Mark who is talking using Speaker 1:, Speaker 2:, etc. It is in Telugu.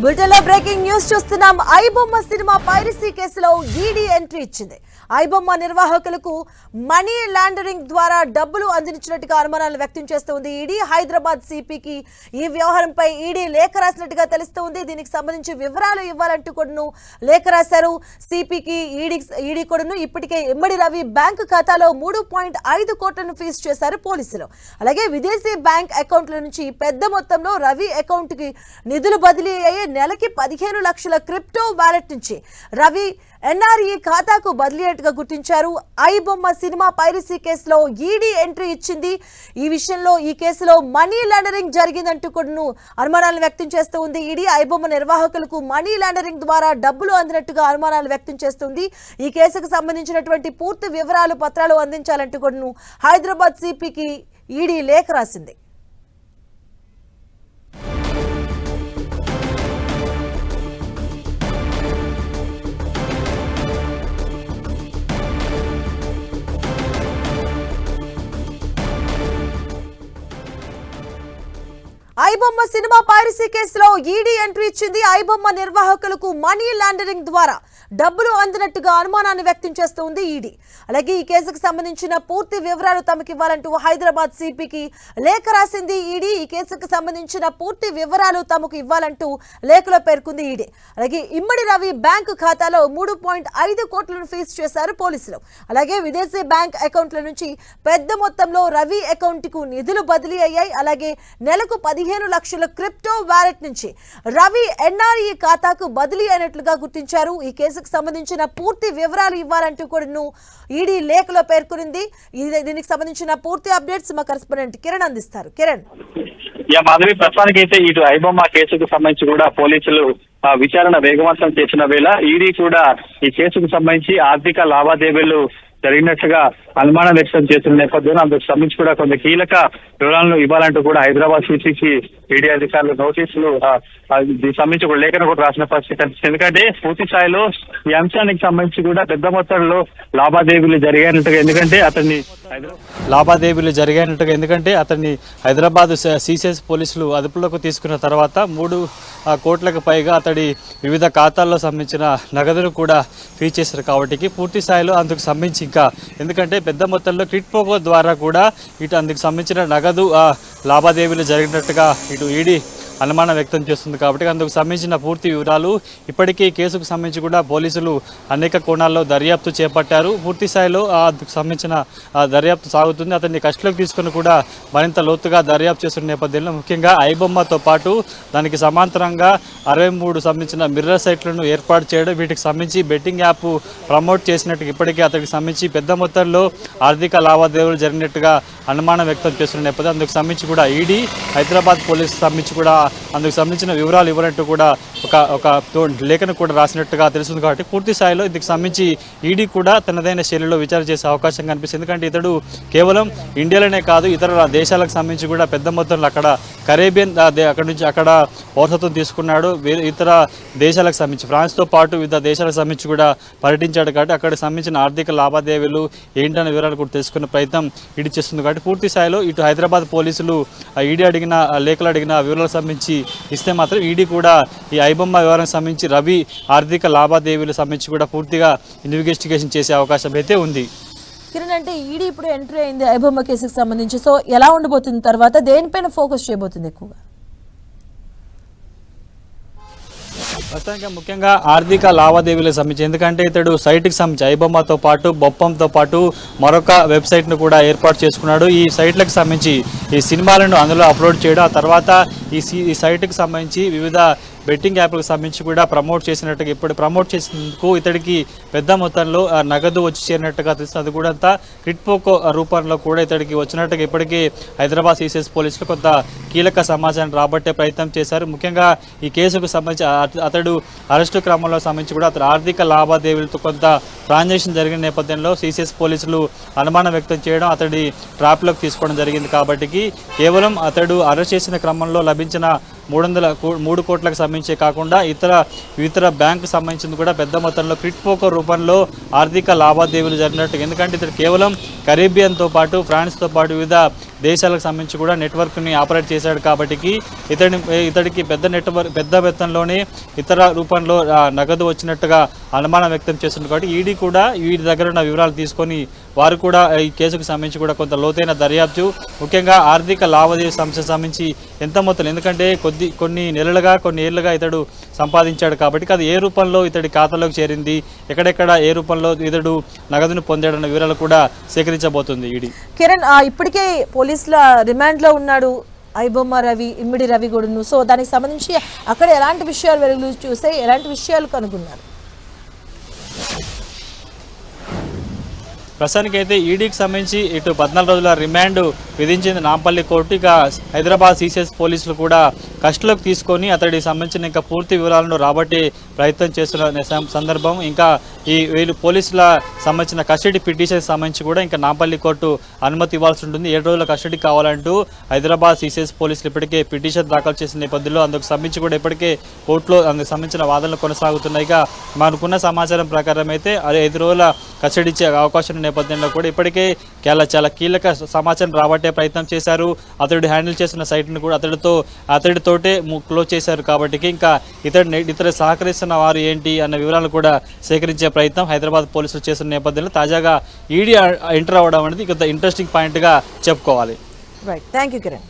Speaker 1: బులెటిన్లో బ్రేకింగ్ న్యూస్ చూస్తున్నాం. ఐబొమ్మ సినిమా పైరసీ కేసులో ఈడీ ఎంట్రీ ఇచ్చింది. ఐబొమ్మ నిర్వాహకులకు మనీ లాండరింగ్ ద్వారా డబ్బులు అందించినట్టుగా అనుమానాలు వ్యక్తం చేస్తోంది ఈడీ హైదరాబాద్ సిపికి ఈ వ్యవహారంపై ఈడీ లేఖ రాసినట్టుగా తెలుస్తోంది దీనికి సంబంధించి వివరాలు ఇవ్వాలంటూ కూడాను లేఖ రాశారు. సిపికి ఈడీ ఈడీ కూడాను ఇప్పటికే ఇమ్మడి రవి బ్యాంకు ఖాతాలో మూడు పాయింట్ ఐదు కోట్లను ఫీజు చేశారు పోలీసులు. అలాగే విదేశీ బ్యాంక్ అకౌంట్ల నుంచి పెద్ద మొత్తంలో రవి అకౌంట్కి నిధులు బదిలీ అయ్యే నెలకి పదిహేను లక్షల క్రిప్టో వ్యాలెట్ నుంచి రవి ఎన్ఆర్ఈ ఖాతాకు బదిలీ అయినట్టుగా గుర్తించారు. ఐ బొమ్మ సినిమా పైరసీ కేసులో ఈడీ ఎంట్రీ ఇచ్చింది. ఈ విషయంలో ఈ కేసులో మనీ లాండరింగ్ జరిగిందంటూ కూడాను అనుమానాలు వ్యక్తం చేస్తూ ఉంది. ఈడీ ఐబొమ్మ నిర్వాహకులకు మనీ లాండరింగ్ ద్వారా డబ్బులు అందినట్టుగా అనుమానాలు వ్యక్తం చేస్తుంది. ఈ కేసుకు సంబంధించినటువంటి పూర్తి వివరాలు పత్రాలు అందించాలంటూ కూడాను హైదరాబాద్ సిపికి ఈడీ లేఖ రాసింది. ఐబొమ్మ సినిమా పైరసీ కేసులో ఈడీ ఎంట్రీ ఇచ్చింది. ఐబొమ్మ నిర్వాహకులకు మనీ లాండరింగ్ ద్వారా డబ్బులు అందినట్టుగా అనుమానాన్ని వ్యక్తం చేస్తోంది ఈడీ. అలాగే ఈ కేసుకు సంబంధించిన పూర్తి వివరాలు తమకు ఇవ్వాలంటూ హైదరాబాద్ సిపికి లేఖ రాసింది ఈడీ. ఈ కేసుకు సంబంధించిన పూర్తి వివరాలు తమకు ఇవ్వాలంటూ లేఖలో పేర్కొంది ఈడీ. అలాగే ఇమ్మడి రవి బ్యాంకు ఖాతాలో మూడు పాయింట్ ఐదు కోట్లను ఫీజు చేశారు పోలీసులు. అలాగే విదేశీ బ్యాంక్ అకౌంట్ల నుంచి పెద్ద మొత్తంలో రవి అకౌంట్కు నిధులు బదిలీ అయ్యాయి. అలాగే నెలకు పదిహేను లక్షల క్రిప్టో వ్యాలెట్ నుంచి రవి ఎన్ఆర్ఈ ఖాతాకు బదిలీ అయినట్లుగా గుర్తించారు. ఈ కేసు కేసుకు సంబంధించిన పూర్తి వివరాలు ఇవ్వాలంటూ కూడా ఈడీ లేఖలో పేర్కొనింది. ఇది- దీనికి సంబంధించిన పూర్తి అప్డేట్స్ మా కరెస్పాండెంట్ కిరణ్ అందిస్తారు. కిరణ్.
Speaker 2: యా మాధవి ప్రస్తుతానికి అయితే ఇటు ఐబొమ్మ కేసుకు సంబంధించి కూడా పోలీసులు ఆ, విచారణ వేగవంతం చేసిన వేళ ఈడీ కూడా ఈ కేసుకు సంబంధించి ఆర్థిక లావాదేవీలు జరిగినట్లుగా అనుమానం వ్యక్తం చేస్తున్న నేపథ్యంలో అందుకు సంబంధించి కూడా కొన్ని కీలక వివరాలను ఇవ్వాలంటూ కూడా హైదరాబాద్ సిసిసి ఈడీ అధికారులు నోటీసులు దీనికి సంబంధించి కూడా లేఖను కూడా రాసిన పరిస్థితి కనిపిస్తుంది. ఎందుకంటే పూర్తి స్థాయిలో ఈ అంశానికి సంబంధించి కూడా పెద్ద మొత్తంలో లావాదేవీలు జరిగినట్టుగా ఎందుకంటే అతన్ని హైదరాబాద్
Speaker 3: లావాదేవీలు ఎందుకంటే అతన్ని హైదరాబాద్ సిసిఎస్ పోలీసులు అదుపులోకి తీసుకున్న తర్వాత మూడు కోట్లకు పైగా అతడి వివిధ ఖాతాల్లో సంబంధించిన నగదును కూడా ఫీ చేశారు కాబట్టి పూర్తి స్థాయిలో అందుకు సంబంధించి ఎందుకంటే పెద్ద మొత్తంలో కిట్ పోకో ద్వారా కూడా ఇటు అందుకు సంబంధించిన నగదు లావాదేవీలు జరిగినట్టుగా ఇటు ఈడీ అనుమానం వ్యక్తం చేస్తుంది కాబట్టి అందుకు సంబంధించిన పూర్తి వివరాలు ఇప్పటికీ కేసుకు సంబంధించి కూడా పోలీసులు అనేక కోణాల్లో దర్యాప్తు చేపట్టారు. పూర్తి స్థాయిలో ఆ అందుకు సంబంధించిన దర్యాప్తు సాగుతుంది. అతన్ని కష్టలోకి తీసుకుని కూడా మరింత లోతుగా దర్యాప్తు చేస్తున్న నేపథ్యంలో ముఖ్యంగా ఐబొమ్మతో పాటు దానికి సమాంతరంగా అరవై మూడు సంబంధించిన మిర్రర్ సైట్లను ఏర్పాటు చేయడం వీటికి సంబంధించి బెట్టింగ్ యాప్ ప్రమోట్ చేసినట్టు ఇప్పటికీ అతనికి సంబంధించి పెద్ద మొత్తంలో ఆర్థిక లావాదేవీలు జరిగినట్టుగా అనుమానం వ్యక్తం చేస్తున్న నేపథ్యం. అందుకు సంబంధించి కూడా ఈడీ హైదరాబాద్ పోలీసు సంబంధించి కూడా అందుకు సంబంధించిన వివరాలు ఇవ్వనట్టు కూడా ఒక ఒక తో- లేఖను కూడా రాసినట్టుగా తెలుస్తుంది కాబట్టి పూర్తి స్థాయిలో ఇందుకు సంబంధించి ఈడీ కూడా తనదైన శైలిలో విచారణ చేసే అవకాశం కనిపిస్తుంది. ఎందుకంటే ఇతడు కేవలం ఇండియాలోనే కాదు ఇతర దేశాలకు సంబంధించి కూడా పెద్ద మొత్తంలో అక్కడ కరేబియన్ అక్కడ నుంచి అక్కడ పౌరసత్వం తీసుకున్నాడు. ఇతర దేశాలకు సంబంధించి ఫ్రాన్స్తో పాటు వివిధ దేశాలకు సంబంధించి కూడా పర్యటించాడు కాబట్టి అక్కడ సంబంధించిన ఆర్థిక లావాదేవీలు ఏంటనే వివరాలు కూడా తెలుసుకునే ప్రయత్నం ఈడీ చేస్తుంది కాబట్టి పూర్తి స్థాయిలో ఇటు హైదరాబాద్ పోలీసులు ఈడీ అడిగిన లేఖలు అడిగిన వివరాలకు సంబంధించి ఇస్తే మాత్రం ఈడీ కూడా ఈ ఐబొమ్మ వ్యవహారం సంబంధించి రవి ఆర్థిక లావాదేవీలకు సంబంధించి కూడా పూర్తిగా ఇన్వెస్టిగేషన్ చేసే అవకాశం అయితే ఉంది.
Speaker 1: కిరణ్ అంటే ఈడీ ఇప్పుడు ఎంట్రీ అయింది ఐబొమ్మ కేసుకు సంబంధించి. సో ఎలా ఉండబోతుంది తర్వాత? దేనిపైన ఫోకస్ చేయబోతుంది ఎక్కువగా?
Speaker 3: ప్రస్తుతానికి ముఖ్యంగా ఆర్థిక లావాదేవీలకు సంబంధించి ఎందుకంటే ఇతడు సైట్కి సంబంధించి ఐబొమ్మతో పాటు బొప్పంతో పాటు మరొక వెబ్సైట్ను కూడా ఏర్పాటు చేసుకున్నాడు. ఈ సైట్లకు సంబంధించి ఈ సినిమాలను అందులో అప్లోడ్ చేయడం ఆ తర్వాత ఈ ఈ సైట్కి సంబంధించి వివిధ బెట్టింగ్ యాప్లకు సంబంధించి కూడా ప్రమోట్ చేసినట్టుగా ఇప్పుడు ప్రమోట్ చేసినందుకు ఇతడికి పెద్ద మొత్తంలో నగదు వచ్చి చేరినట్టుగా తెలుస్తుంది. అది కూడా అంతా క్రిట్పోకో రూపంలో కూడా ఇతడికి వచ్చినట్టుగా ఇప్పటికీ హైదరాబాద్ సీసీఎస్ పోలీసులు కొంత కీలక సమాచారం రాబట్టే ప్రయత్నం చేశారు. ముఖ్యంగా ఈ కేసుకు సంబంధించి అతడు అరెస్టు క్రమంలో సంబంధించి కూడా అతడు ఆర్థిక లావాదేవీలతో కొంత ట్రాన్సాక్షన్ జరిగిన నేపథ్యంలో సీసీఎస్ పోలీసులు అనుమానం వ్యక్తం చేయడం అతడి ట్రాప్లోకి తీసుకోవడం జరిగింది కాబట్టి కేవలం అతడు అరెస్ట్ చేసిన క్రమంలో లభించిన మూడు వందల కో- మూడు కోట్లకు సంబంధించి కాకుండా ఇతర ఇతర బ్యాంకు సంబంధించింది కూడా పెద్ద మొత్తంలో క్రిట్ పోకర్ రూపంలో ఆర్థిక లావాదేవీలు జరిగినట్టు. ఎందుకంటే ఇతడు కేవలం కరీబియన్తో పాటు ఫ్రాన్స్తో పాటు వివిధ దేశాలకు సంబంధించి కూడా నెట్వర్క్ని ఆపరేట్ చేశాడు కాబట్టి ఇతడి ఇతడికి పెద్ద నెట్వర్క్ పెద్ద మొత్తంలోనే ఇతర రూపంలో నగదు వచ్చినట్టుగా అనుమానం వ్యక్తం చేస్తుంది కాబట్టి ఈడీ కూడా వీటి దగ్గర ఉన్న వివరాలు తీసుకొని వారు కూడా ఈ కేసుకు సంబంధించి కూడా కొంత లోతైన దర్యాప్తు ముఖ్యంగా ఆర్థిక లావాదేవీ సంస్థ సంబంధించి ఎంత మొత్తం ఎందుకంటే కొద్ది కొన్ని నెలలుగా కొన్ని ఏళ్ళుగా ఇతడు సంపాదించాడు కాబట్టి అది ఏ రూపంలో ఇతడి ఖాతాలోకి చేరింది ఎక్కడెక్కడ ఏ రూపంలో ఇతడు నగదును పొందాడన్న వివరాలు కూడా సేకరించబోతుంది ఈడీ.
Speaker 1: కిరణ్ ఆ, ఇప్పటికే పోలీసుల రిమాండ్లో ఉన్నాడు ఐబొమ్మ రవి ఇమ్మిడి రవి గూడును. సో దానికి సంబంధించి అక్కడ ఎలాంటి విషయాలు వెలుగులు చూస్తే ఎలాంటి విషయాలు కనుగొన్నారు?
Speaker 3: ప్రస్తుతానికైతే ఈడీకి సంబంధించి ఇటు పద్నాలుగు రోజుల రిమాండ్ విధించింది నాంపల్లి కోర్టు. ఇక హైదరాబాద్ సీసీఎస్ పోలీసులు కూడా కస్టడీలోకి తీసుకొని అతడికి సంబంధించిన ఇంకా పూర్తి వివరాలను రాబట్టి ప్రయత్నం చేస్తున్న సందర్భం. ఇంకా ఈ వీళ్ళు పోలీసుల సంబంధించిన కస్టడీ పిటిషన్ సంబంధించి కూడా ఇంకా నాంపల్లి కోర్టు అనుమతి ఇవ్వాల్సి ఉంటుంది. ఏడు రోజుల కస్టడీ కావాలంటూ హైదరాబాద్ సీసీఎస్ పోలీసులు ఇప్పటికే పిటిషన్ దాఖలు చేసిన నేపథ్యంలో అందుకు సంబంధించి కూడా ఇప్పటికే కోర్టులో అందుకు సంబంధించిన వాదనలు కొనసాగుతున్నాయి. ఇక మనకున్న సమాచారం ప్రకారం అయితే అది ఐదు రోజుల కస్టడీ ఇచ్చే అవకాశం నేపథ్యంలో కూడా ఇప్పటికే చాలా చాలా కీలక సమాచారం రాబట్టి ప్రయత్నం చేశారు. అతడు హ్యాండిల్ చేసిన సైట్ను కూడా అతడితో అతడితోటే క్లోజ్ చేశారు కాబట్టి ఇంకా ఇతడు ఇతర సహకరిస్తున్న వారు ఏంటి అన్న వివరాలు కూడా సేకరించే ప్రయత్నం హైదరాబాద్ పోలీసులు చేస్తున్న నేపథ్యంలో తాజాగా ఈడీ ఎంటర్ అవ్వడం అనేది కొంత ఇంట్రెస్టింగ్ పాయింట్గా చెప్పుకోవాలి.
Speaker 1: Right thank you Kiran